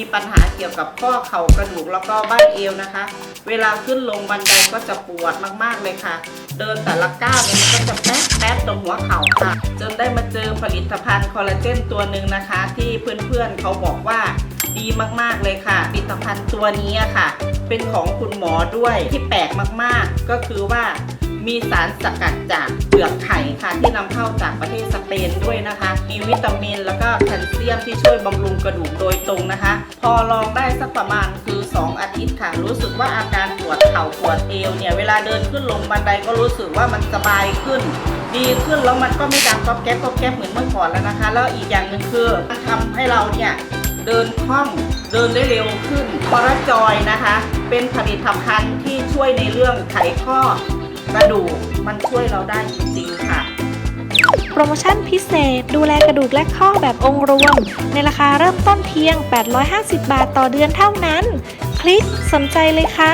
มีปัญหาเกี่ยวกับข้อเข่ากระดูกแล้วก็บ้านเอวนะคะ เวลาขึ้นลงบันไดก็จะปวดมากๆเลยค่ะ เดินแต่ละก้าวเนี่ยมันก็จะแป๊บแป๊บตรงหัวเข่าค่ะ จนได้มาเจอผลิตภัณฑ์คอลลาเจนตัวหนึ่งนะคะ ที่เพื่อนๆเขาบอกว่าดีมากๆเลยค่ะผลิตภัณฑ์ตัวนี้อะค่ะ เป็นของคุณหมอด้วยที่แปลกมากๆ ก็คือว่า มีสารสกัดจากเปลือกไข่ค่ะที่นำเข้าจากประเทศสเปนด้วยนะคะ มีวิตามินแล้วก็แคลเซียมที่ช่วยบำรุงกระดูกโดยตรงนะคะ พอลองได้สักประมาณคือ 2 อาทิตย์ค่ะรู้สึกว่าอาการปวดเข่าปวดเอวเนี่ยเวลาเดินขึ้นลงบันไดก็รู้สึกว่ามันสบายขึ้น ดีขึ้นแล้วมันก็ไม่ดังก๊อบแก๊บก๊อบแก๊บเหมือนเมื่อก่อนแล้วนะคะ แล้วอีกอย่างหนึ่งคือมันทำให้เราเนี่ยเดินคล่องเดินได้เร็วขึ้นพอรจอยนะคะ เป็นผลิตภัณฑ์ที่ช่วยในเรื่องไขข้อ กระดูกมันช่วยเราได้จริงๆค่ะ โปรโมชั่นพิเศษดูแลกระดูกและข้อแบบองค์รวม ในราคาเริ่มต้นเพียง 850 บาทต่อเดือนเท่านั้น คลิกสนใจเลยค่ะ